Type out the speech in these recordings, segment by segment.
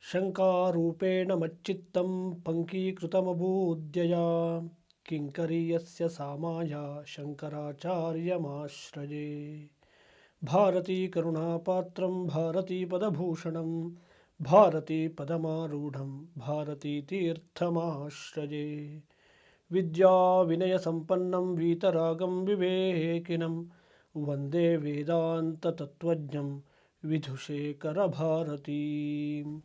शङ्कारूपेण मच्चित्तं पङ्कीकृतमभूद्यया किङ्करीयस्य सामाया शङ्कराचार्यमाश्रये। भारतीकरुणापात्रं भारतीपदभूषणं भारतीपदमारूढं भारतीतीर्थमाश्रये विद्याविनयसम्पन्नं, वीतरागं विवेकिनं, वंदे वेदान्ततत्त्वज्ञं विधुशेखरभारತೀಂ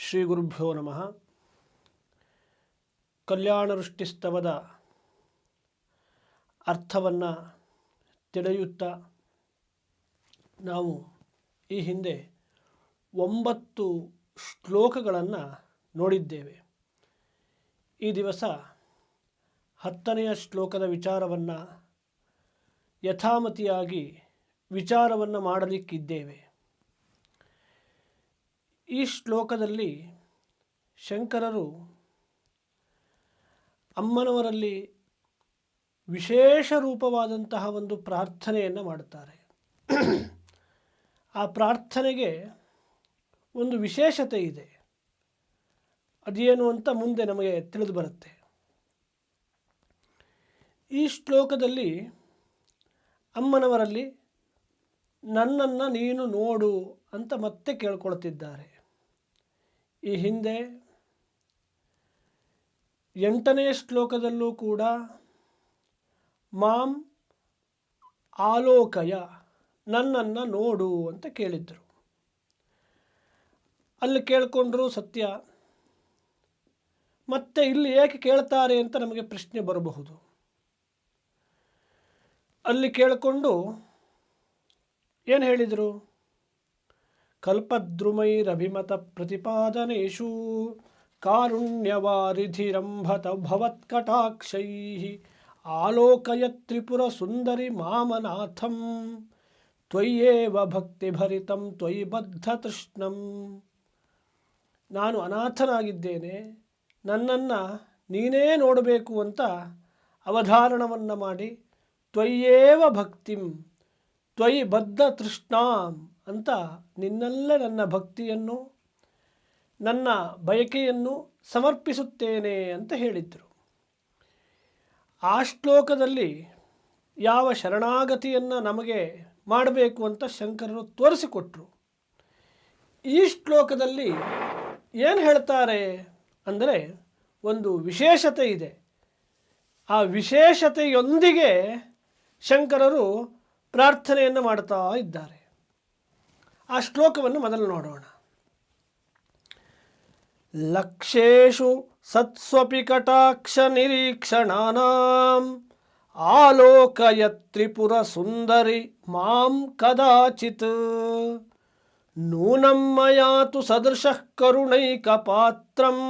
ಶ್ರೀ ಗುರುಭ್ಯೋ ನಮಃ. ಕಲ್ಯಾಣ ವೃಷ್ಟಿಸ್ತವದ ಅರ್ಥವನ್ನು ತಿಳಿಯುತ್ತಾ ನಾವು ಈ ಹಿಂದೆ ಒಂಬತ್ತು ಶ್ಲೋಕಗಳನ್ನು ನೋಡಿದ್ದೇವೆ. ಈ ದಿವಸ ಹತ್ತನೆಯ ಶ್ಲೋಕದ ವಿಚಾರವನ್ನು ಯಥಾಮತಿಯಾಗಿ ವಿಚಾರವನ್ನು ಮಾಡಲಿಕ್ಕಿದ್ದೇವೆ. ಈ ಶ್ಲೋಕದಲ್ಲಿ ಶಂಕರರು ಅಮ್ಮನವರಲ್ಲಿ ವಿಶೇಷ ರೂಪವಾದಂತಹ ಒಂದು ಪ್ರಾರ್ಥನೆಯನ್ನು ಮಾಡುತ್ತಾರೆ. ಆ ಪ್ರಾರ್ಥನೆಗೆ ಒಂದು ವಿಶೇಷತೆ ಇದೆ. ಅದೇನು ಅಂತ ಮುಂದೆ ನಮಗೆ ತಿಳಿದು ಬರುತ್ತೆ. ಈ ಶ್ಲೋಕದಲ್ಲಿ ಅಮ್ಮನವರಲ್ಲಿ ನನ್ನನ್ನು ನೀನು ನೋಡು ಅಂತ ಮತ್ತೆ ಕೇಳ್ಕೊಳ್ತಿದ್ದಾರೆ. ಈ ಹಿಂದೆ ಎಂಟನೇ ಶ್ಲೋಕದಲ್ಲೂ ಕೂಡ ಮಾಂ ಆಲೋಕಯ, ನನ್ನನ್ನು ನೋಡು ಅಂತ ಕೇಳಿದ್ರು. ಅಲ್ಲಿ ಕೇಳಿಕೊಂಡ್ರು ಸತ್ಯ. ಮತ್ತೆ ಇಲ್ಲಿ ಏಕೆ ಕೇಳ್ತಾರೆ ಅಂತ ನಮಗೆ ಪ್ರಶ್ನೆ ಬರಬಹುದು. ಅಲ್ಲಿ ಕೇಳಿಕೊಂಡು ಏನು ಹೇಳಿದರು? ಕಲ್ಪದ್ರುಮೈರಭಿಮತ ಪ್ರತಿಪಾದನೇಶು ಕಾರುಣ್ಯವಾರಿಧಿರಂಭತ ಭವತ್ಕಟಾಕ್ಷೈ ಆಲೋಕಯ ತ್ರಿಪುರ ಸುಂದರಿ ಮಾಮನಾಥಂ ತ್ವಯ್ಯೇವ ಭಕ್ತಿಭರಿತಂ ತ್ವಯಿ ಬದ್ಧ ತೃಷ್ಣಂ ನಾನು ಅನಾಥನಾಗಿದ್ದೇನೆ, ನನ್ನನ್ನು ನೀನೇ ನೋಡಬೇಕು ಅಂತ ಅವಧಾರಣವನ್ನು ಮಾಡಿ ತ್ವಯ್ಯೇವ ಭಕ್ತಿಂ ತ್ವಯಿ ಬದ್ಧ ತೃಷ್ಣಾಂ ಅಂತ ನಿನ್ನಲ್ಲೇ ನನ್ನ ಭಕ್ತಿಯನ್ನು, ನನ್ನ ಬಯಕೆಯನ್ನು ಸಮರ್ಪಿಸುತ್ತೇನೆ ಅಂತ ಹೇಳಿದರು. ಆ ಶ್ಲೋಕದಲ್ಲಿ ಯಾವ ಶರಣಾಗತಿಯನ್ನು ನಮಗೆ ಮಾಡಬೇಕು ಅಂತ ಶಂಕರರು ತೋರಿಸಿಕೊಟ್ರು. ಈ ಶ್ಲೋಕದಲ್ಲಿ ಏನು ಹೇಳ್ತಾರೆ ಅಂದರೆ ಒಂದು ವಿಶೇಷತೆ ಇದೆ. ಆ ವಿಶೇಷತೆಯೊಂದಿಗೆ ಶಂಕರರು ಪ್ರಾರ್ಥನೆಯನ್ನು ಮಾಡ್ತಾ ಇದ್ದಾರೆ. ಆ ಶ್ಲೋಕವನ್ನು ಮೊದಲು ನೋಡೋಣ. ಲಕ್ಷೇಶು ಸತ್ಸ್ವಪಿ ಕಟಾಕ್ಷ ನಿರೀಕ್ಷಣಾನಾಂ ಆಲೋಕಯ ತ್ರಿಪುರ ಸುಂದರಿ ಮಾಂ ಕದಾಚಿತ್. ನೂನಂ ಮಯಾ ತು ಸದೃಶಃ ಕರುಣೈಕಪಾತ್ರಂ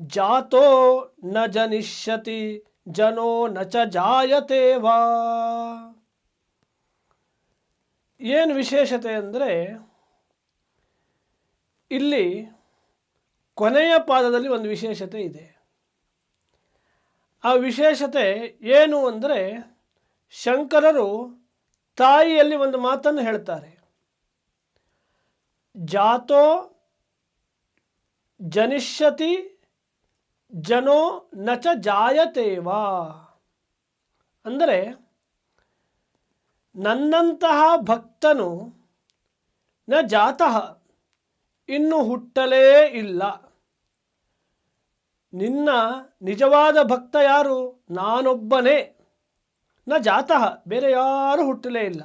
ಜಾತೋ ನ ಜನಿಷ್ಯತಿ, ಜನೋ ನ ಚ ಜಾಯತೆ ವಾ ಏನು ವಿಶೇಷತೆ ಅಂದರೆ ಇಲ್ಲಿ ಕೊನೆಯ ಪಾದದಲ್ಲಿ ಒಂದು ವಿಶೇಷತೆ ಇದೆ. ಆ ವಿಶೇಷತೆ ಏನು ಅಂದರೆ ಶಂಕರರು ತಾಯಿಯಲ್ಲಿ ಒಂದು ಮಾತನ್ನು ಹೇಳ್ತಾರೆ. ಜಾತೋ ಜನಿಷ್ಯತಿ ಜನೋ ನಚ ಜಾಯತೇವಾ. ಅಂದರೆ ನನ್ನಂತಹ ಭಕ್ತನು ನ ಜಾತಃ ಇನ್ನು ಹುಟ್ಟಲೇ ಇಲ್ಲ. ನಿನ್ನ ನಿಜವಾದ ಭಕ್ತ ಯಾರು? ನಾನೊಬ್ಬನೇ. ನ ಜಾತಃ ಬೇರೆ ಯಾರೂ ಹುಟ್ಟಲೇ ಇಲ್ಲ.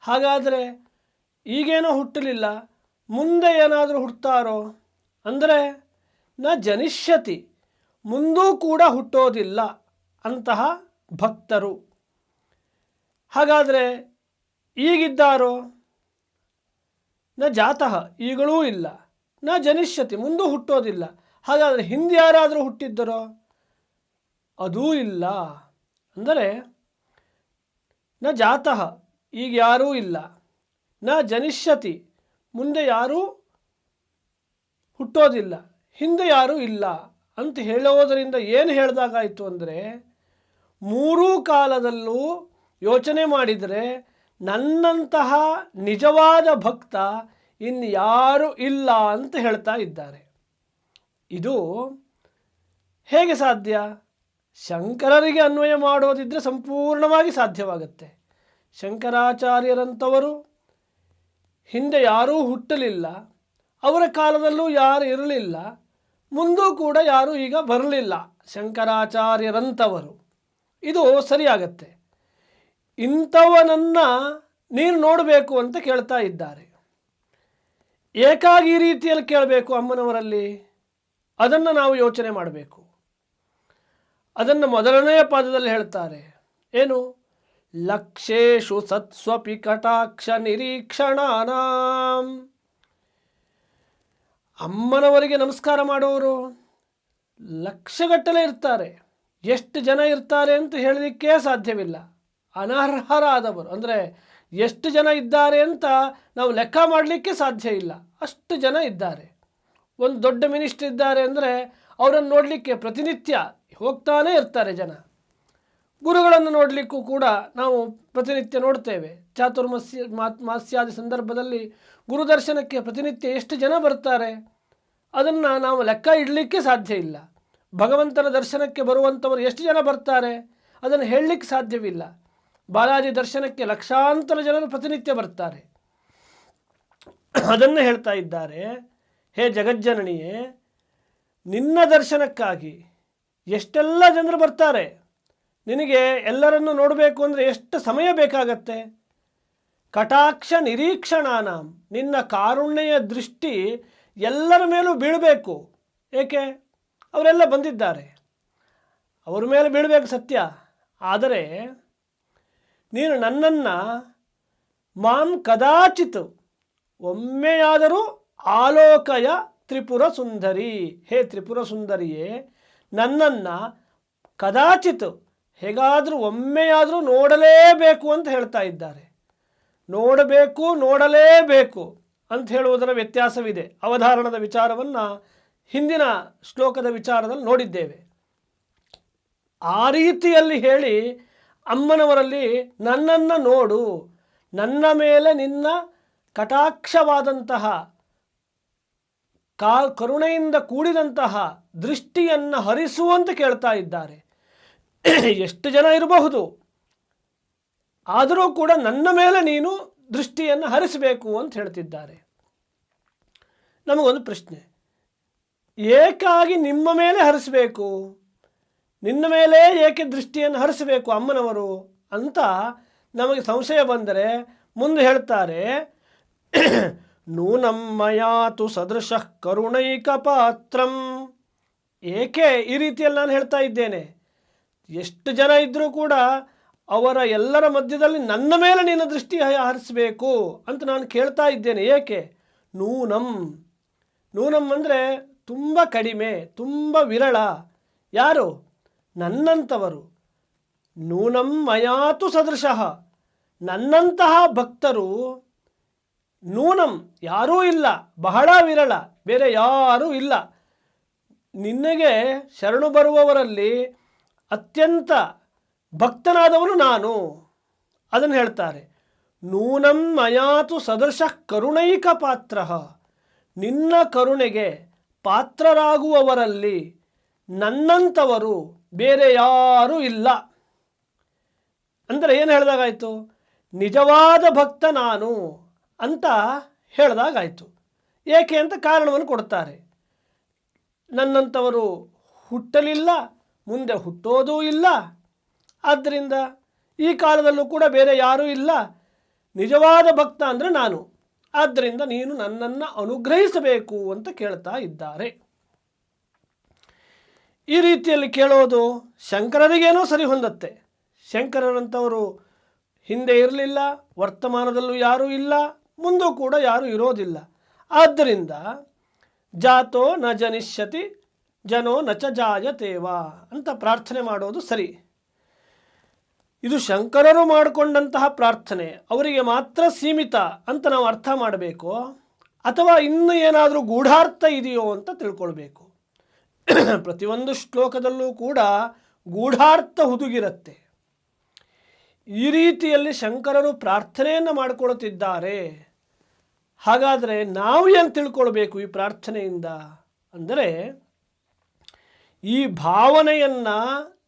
ಹಾಗಾದರೆ ಈಗೇನೋ ಹುಟ್ಟಲಿಲ್ಲ, ಮುಂದೆ ಏನಾದರೂ ಹುಟ್ಟುತ್ತಾರೋ ಅಂದರೆ ನ ಜನಿಷ್ಯತಿ ಮುಂದೂ ಕೂಡ ಹುಟ್ಟೋದಿಲ್ಲ ಅಂತಹ ಭಕ್ತರು. ಹಾಗಾದರೆ ಈಗಿದ್ದಾರೋ ನ ಜಾತಃ, ಈಗಳೂ ಇಲ್ಲ. ನ ಜನಿಷ್ಯತಿ, ಮುಂದೂ ಹುಟ್ಟೋದಿಲ್ಲ. ಹಾಗಾದರೆ ಹಿಂದೆ ಯಾರಾದರೂ ಹುಟ್ಟಿದ್ದರೋ? ಅದೂ ಇಲ್ಲ. ಅಂದರೆ ನ ಜಾತಃ, ಈಗ ಯಾರೂ ಇಲ್ಲ. ನ ಜನಿಷ್ಯತಿ, ಮುಂದೆ ಯಾರೂ ಹುಟ್ಟೋದಿಲ್ಲ. ಹಿಂದೆ ಯಾರೂ ಇಲ್ಲ ಅಂತ ಹೇಳೋದರಿಂದ ಏನು ಹೇಳಿದಾಗಾಯಿತು ಅಂದರೆ, ಮೂರೂ ಕಾಲದಲ್ಲೂ ಯೋಚನೆ ಮಾಡಿದರೆ ನನ್ನಂತಹ ನಿಜವಾದ ಭಕ್ತ ಇನ್ಯಾರೂ ಇಲ್ಲ ಅಂತ ಹೇಳ್ತಾ ಇದ್ದಾರೆ. ಇದು ಹೇಗೆ ಸಾಧ್ಯ? ಶಂಕರರಿಗೆ ಅನ್ವಯ ಮಾಡೋದಿದ್ದರೆ ಸಂಪೂರ್ಣವಾಗಿ ಸಾಧ್ಯವಾಗುತ್ತೆ. ಶಂಕರಾಚಾರ್ಯರಂಥವರು ಹಿಂದೆ ಯಾರೂ ಹುಟ್ಟಲಿಲ್ಲ, ಅವರ ಕಾಲದಲ್ಲೂ ಯಾರು ಇರಲಿಲ್ಲ, ಮುಂದೂ ಕೂಡ ಯಾರೂ ಈಗ ಬರಲಿಲ್ಲ ಶಂಕರಾಚಾರ್ಯರಂಥವರು ಇದು ಸರಿಯಾಗತ್ತೆ. ಇಂಥವನನ್ನು ನೀನು ನೋಡಬೇಕು ಅಂತ ಕೇಳ್ತಾ ಇದ್ದಾರೆ. ಏಕಾಗಿ ಈ ರೀತಿಯಲ್ಲಿ ಕೇಳಬೇಕು ಅಮ್ಮನವರಲ್ಲಿ? ಅದನ್ನು ನಾವು ಯೋಚನೆ ಮಾಡಬೇಕು. ಅದನ್ನು ಮೊದಲನೆಯ ಪದದಲ್ಲಿ ಹೇಳ್ತಾರೆ. ಏನು? ಲಕ್ಷೇಶು ಸತ್ಸ್ವಪಿ ಕಟಾಕ್ಷ ನಿರೀಕ್ಷಣಾನಾಂ. ಅಮ್ಮನವರಿಗೆ ನಮಸ್ಕಾರ ಮಾಡೋರು ಲಕ್ಷಗಟ್ಟಲೆ ಇರ್ತಾರೆ. ಎಷ್ಟು ಜನ ಇರ್ತಾರೆ ಅಂತ ಹೇಳಲಿಕ್ಕೆ ಸಾಧ್ಯವಿಲ್ಲ. ಅನರ್ಹರಾದವರು. ಅಂದರೆ ಎಷ್ಟು ಜನ ಇದ್ದಾರೆ ಅಂತ ನಾವು ಲೆಕ್ಕ ಮಾಡಲಿಕ್ಕೆ ಸಾಧ್ಯ ಇಲ್ಲ. ಅಷ್ಟು ಜನ ಇದ್ದಾರೆ. ಒಂದು ದೊಡ್ಡ ಮಿನಿಸ್ಟ್ರ್ ಇದ್ದಾರೆ ಅಂದರೆ ಅವರನ್ನು ನೋಡಲಿಕ್ಕೆ ಪ್ರತಿನಿತ್ಯ ಹೋಗ್ತಾನೇ ಇರ್ತಾರೆ ಜನ. ಗುರುಗಳನ್ನು ನೋಡಲಿಕ್ಕೂ ಕೂಡ ನಾವು ಪ್ರತಿನಿತ್ಯ ನೋಡ್ತೇವೆ. ಚಾತುರ್ಮಸ್ಯ ಮಾತ್ ಮಾಸ್ಯಾದಿ ಸಂದರ್ಭದಲ್ಲಿ ಗುರುದರ್ಶನಕ್ಕೆ ಪ್ರತಿನಿತ್ಯ ಎಷ್ಟು ಜನ ಬರ್ತಾರೆ? ಅದನ್ನು ನಾವು ಲೆಕ್ಕ ಇಡಲಿಕ್ಕೆ ಸಾಧ್ಯ ಇಲ್ಲ. ಭಗವಂತನ ದರ್ಶನಕ್ಕೆ ಬರುವಂಥವರು ಎಷ್ಟು ಜನ ಬರ್ತಾರೆ? ಅದನ್ನು ಹೇಳಲಿಕ್ಕೆ ಸಾಧ್ಯವಿಲ್ಲ. ಬಾಲಾಜಿ ದರ್ಶನಕ್ಕೆ ಲಕ್ಷಾಂತರ ಜನರು ಪ್ರತಿನಿತ್ಯ ಬರ್ತಾರೆ. ಅದನ್ನು ಹೇಳ್ತಾ ಇದ್ದಾರೆ, ಹೇ ಜಗಜ್ಜನನಿಯೇ, ನಿನ್ನ ದರ್ಶನಕ್ಕಾಗಿ ಎಷ್ಟೆಲ್ಲ ಜನರು ಬರ್ತಾರೆ? ನಿನಗೆ ಎಲ್ಲರನ್ನು ನೋಡಬೇಕು ಅಂದರೆ ಎಷ್ಟು ಸಮಯ ಬೇಕಾಗತ್ತೆ? ಕಟಾಕ್ಷ ನಿರೀಕ್ಷಣಾನಾಂ, ನಿನ್ನ ಕಾರುಣ್ಯ ದೃಷ್ಟಿ ಎಲ್ಲರ ಮೇಲೂ ಬೀಳಬೇಕು. ಏಕೆ? ಅವರೆಲ್ಲ ಬಂದಿದ್ದಾರೆ. ಅವ್ರ ಮೇಲೆ ಬೀಳಬೇಕು ಸತ್ಯ. ಆದರೆ ನೀನು ನನ್ನನ್ನು ಮಾಂ ಕದಾಚಿತ್ ಒಮ್ಮೆಯಾದರೂ ಆಲೋಕಯ ತ್ರಿಪುರ ಸುಂದರಿ. ಹೇ ತ್ರಿಪುರ ಸುಂದರಿಯೇ, ನನ್ನನ್ನು ಕದಾಚಿತ್ ಹೇಗಾದರೂ ಒಮ್ಮೆಯಾದರೂ ನೋಡಲೇಬೇಕು ಅಂತ ಹೇಳ್ತಾ ಇದ್ದಾರೆ. ನೋಡಬೇಕು, ನೋಡಲೇಬೇಕು ಅಂತ ಹೇಳುವುದರ ವ್ಯತ್ಯಾಸವಿದೆ. ಅವಧಾರಣದ ವಿಚಾರವನ್ನು ಹಿಂದಿನ ಶ್ಲೋಕದ ವಿಚಾರದಲ್ಲಿ ನೋಡಿದ್ದೇವೆ. ಆ ರೀತಿಯಲ್ಲಿ ಹೇಳಿ ಅಮ್ಮನವರಲ್ಲಿ ನನ್ನನ್ನು ನೋಡು, ನನ್ನ ಮೇಲೆ ನಿನ್ನ ಕಟಾಕ್ಷವಾದಂತಹ ಕಾ ಕರುಣೆಯಿಂದ ಕೂಡಿದಂತಹ ದೃಷ್ಟಿಯನ್ನು ಹರಿಸುವಂತ ಕೇಳ್ತಾ ಇದ್ದಾರೆ. ಎಷ್ಟು ಜನ ಇರಬಹುದು? ಆದರೂ ಕೂಡ ನನ್ನ ಮೇಲೆ ನೀನು ದೃಷ್ಟಿಯನ್ನು ಹರಿಸಬೇಕು ಅಂತ ಹೇಳ್ತಿದ್ದಾರೆ. ನಮಗೊಂದು ಪ್ರಶ್ನೆ. ಏಕಾಗಿ ನಿಮ್ಮ ಮೇಲೆ ಹರಿಸಬೇಕು? ನಿನ್ನ ಮೇಲೆ ಏಕೆ ದೃಷ್ಟಿಯನ್ನು ಹರಿಸಬೇಕು ಅಮ್ಮನವರು ಅಂತ ನಮಗೆ ಸಂಶಯ ಬಂದರೆ ಮುಂದೆ ಹೇಳ್ತಾರೆ ನೂನಮ್ಮಯಾತು ಸದೃಶ ಕರುಣೈಕ ಪಾತ್ರಂ. ಏಕೆ ಈ ರೀತಿಯಲ್ಲಿ ನಾನು ಹೇಳ್ತಾ ಇದ್ದೇನೆ? ಎಷ್ಟು ಜನ ಇದ್ದರೂ ಕೂಡ ಅವರ ಎಲ್ಲರ ಮಧ್ಯದಲ್ಲಿ ನನ್ನ ಮೇಲೆ ನಿನ್ನ ದೃಷ್ಟಿ ಹರಿಸಬೇಕು ಅಂತ ನಾನು ಕೇಳ್ತಾ ಇದ್ದೇನೆ. ಏಕೆ? ನೂನಂ ನೂನಂ ಅಂದರೆ ತುಂಬ ಕಡಿಮೆ, ತುಂಬ ವಿರಳ. ಯಾರು? ನನ್ನಂಥವರು ನೂನಂ ಮಯಾತು ಸದೃಶಃ. ನನ್ನಂತಹ ಭಕ್ತರು ನೂನಂ, ಯಾರೂ ಇಲ್ಲ, ಬಹಳ ವಿರಳ, ಬೇರೆ ಯಾರೂ ಇಲ್ಲ. ನಿನಗೆ ಶರಣು ಬರುವವರಲ್ಲಿ ಅತ್ಯಂತ ಭಕ್ತನಾದವನು ನಾನು, ಅದನ್ನು ಹೇಳ್ತಾರೆ. ನೂನಂ ಮಯಾತು ಸದೃಶ ಕರುಣೈಕ ಪಾತ್ರ. ನಿನ್ನ ಕರುಣೆಗೆ ಪಾತ್ರರಾಗುವವರಲ್ಲಿ ನನ್ನಂಥವರು ಬೇರೆ ಯಾರೂ ಇಲ್ಲ. ಅಂದರೆ ಏನು ಹೇಳಿದಾಗಾಯಿತು? ನಿಜವಾದ ಭಕ್ತ ನಾನು ಅಂತ ಹೇಳಿದಾಗಾಯಿತು. ಏಕೆ ಅಂತ ಕಾರಣವನ್ನು ಕೊಡ್ತಾರೆ ನನ್ನಂಥವರು ಹುಟ್ಟಲಿಲ್ಲ, ಮುಂದೆ ಹುಟ್ಟೋದೂ ಇಲ್ಲ. ಆದ್ದರಿಂದ ಈ ಕಾಲದಲ್ಲೂ ಕೂಡ ಬೇರೆ ಯಾರೂ ಇಲ್ಲ. ನಿಜವಾದ ಭಕ್ತ ಅಂದರೆ ನಾನು. ಆದ್ದರಿಂದ ನೀನು ನನ್ನನ್ನು ಅನುಗ್ರಹಿಸಬೇಕು ಅಂತ ಕೇಳ್ತಾ ಇದ್ದಾರೆ. ಈ ರೀತಿಯಲ್ಲಿ ಕೇಳೋದು ಶಂಕರರಿಗೇನೋ ಸರಿ ಹೊಂದತ್ತೆ. ಶಂಕರರಂಥವರು ಹಿಂದೆ ಇರಲಿಲ್ಲ, ವರ್ತಮಾನದಲ್ಲೂ ಯಾರೂ ಇಲ್ಲ, ಮುಂದೂ ಕೂಡ ಯಾರೂ ಇರೋದಿಲ್ಲ. ಆದ್ದರಿಂದ ಜಾತೋ ನ ಜನಿಷ್ಯತಿ, ಜನೋ ನಚ ಜಾಯತೇವಾ ಅಂತ ಪ್ರಾರ್ಥನೆ ಮಾಡೋದು ಸರಿ. ಇದು ಶಂಕರರು ಮಾಡಿಕೊಂಡಂತಹ ಪ್ರಾರ್ಥನೆ, ಅವರಿಗೆ ಮಾತ್ರ ಸೀಮಿತ ಅಂತ ನಾವು ಅರ್ಥ ಮಾಡಬೇಕು ಅಥವಾ ಇನ್ನು ಏನಾದರೂ ಗೂಢಾರ್ಥ ಇದೆಯೋ ಅಂತ ತಿಳ್ಕೊಳ್ಬೇಕು. ಪ್ರತಿಯೊಂದು ಶ್ಲೋಕದಲ್ಲೂ ಕೂಡ ಗೂಢಾರ್ಥ ಹುದುಗಿರುತ್ತೆ. ಈ ರೀತಿಯಲ್ಲಿ ಶಂಕರರು ಪ್ರಾರ್ಥನೆಯನ್ನು ಮಾಡಿಕೊಳ್ಳುತ್ತಿದ್ದಾರೆ. ಹಾಗಾದರೆ ನಾವು ಏನು ತಿಳ್ಕೊಳ್ಬೇಕು ಈ ಪ್ರಾರ್ಥನೆಯಿಂದ? ಅಂದರೆ ಈ ಭಾವನೆಯನ್ನು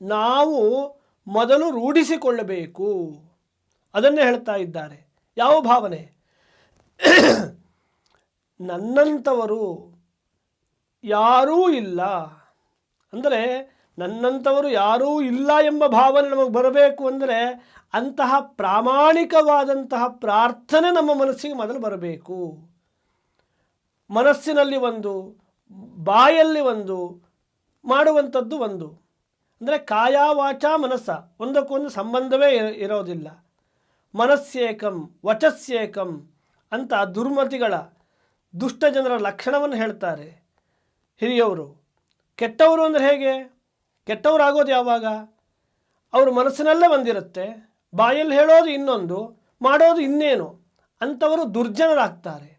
ನಾವು ಮೊದಲು ರೂಢಿಸಿಕೊಳ್ಳಬೇಕು. ಅದನ್ನೇ ಹೇಳ್ತಾ ಇದ್ದಾರೆ. ಯಾವ ಭಾವನೆ? ನನ್ನಂಥವರು ಯಾರೂ ಇಲ್ಲ. ಅಂದರೆ ನನ್ನಂಥವರು ಯಾರೂ ಇಲ್ಲ ಎಂಬ ಭಾವನೆ ನಮಗೆ ಬರಬೇಕು ಅಂದರೆ ಅಂತಹ ಪ್ರಾಮಾಣಿಕವಾದಂತಹ ಪ್ರಾರ್ಥನೆ ನಮ್ಮ ಮನಸ್ಸಿಗೆ ಮೊದಲು ಬರಬೇಕು. ಮನಸ್ಸಿನಲ್ಲಿ ಒಂದು, ಬಾಯಲ್ಲಿ ಒಂದು, ಮಾಡುವಂಥದ್ದು ಒಂದು. ಅಂದರೆ ಕಾಯ ವಾಚ ಮನಸ್ಸ, ಒಂದಕ್ಕೊಂದು ಸಂಬಂಧವೇ ಇರ- ಇರೋದಿಲ್ಲ. ಮನಸ್ಸೇಕಂ, ವಚಸ್ಸೇಕಂ ಅಂತ ದುರ್ಮತಿಗಳ, ದುಷ್ಟ ಜನರ ಲಕ್ಷಣವನ್ನು ಹೇಳ್ತಾರೆ. ಹಿರಿಯವರು. ಕೆಟ್ಟವರು ಅಂದರೆ ಹೇಗೆ? ಕೆಟ್ಟವರಾಗೋದು ಯಾವಾಗ? ಅವ್ರ ಮನಸ್ಸಿನಲ್ಲೇ ಬಂದಿರುತ್ತೆ. ಬಾಯಲ್ಲಿ ಹೇಳೋದು ಇನ್ನೊಂದು, ಮಾಡೋದು ಇನ್ನೇನು? ಅಂಥವರು ದುರ್ಜನರಾಗ್ತಾರೆ.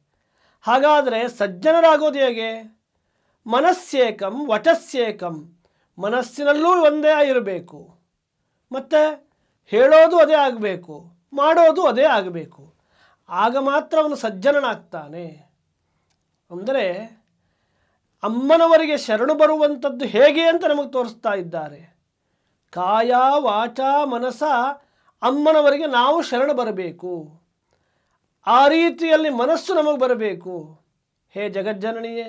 ಹಾಗಾದರೆ ಸಜ್ಜನರಾಗೋದು ಹೇಗೆ? ಮನಸ್ಸೇಕಂ ವಟಸ್ಸೇಕಂ ಮನಸ್ಸಿನಲ್ಲೂ ಒಂದೇ ಇರಬೇಕು ಮತ್ತು ಹೇಳೋದು ಅದೇ ಆಗಬೇಕು, ಮಾಡೋದು ಅದೇ ಆಗಬೇಕು. ಆಗ ಮಾತ್ರ ಅವನು ಸಜ್ಜನನಾಗ್ತಾನೆ. ಅಂದರೆ ಅಮ್ಮನವರಿಗೆ ಶರಣು ಬರುವಂಥದ್ದು ಹೇಗೆ ಅಂತ ನಮಗೆ ತೋರಿಸ್ತಾ ಇದ್ದಾರೆ. ಕಾಯ ವಾಚ ಮನಸ ಅಮ್ಮನವರಿಗೆ ನಾವು ಶರಣು ಬರಬೇಕು. ಆ ರೀತಿಯಲ್ಲಿ ಮನಸ್ಸು ನಮಗೆ ಬರಬೇಕು. ಹೇ ಜಗಜ್ಜನನಿಯೇ,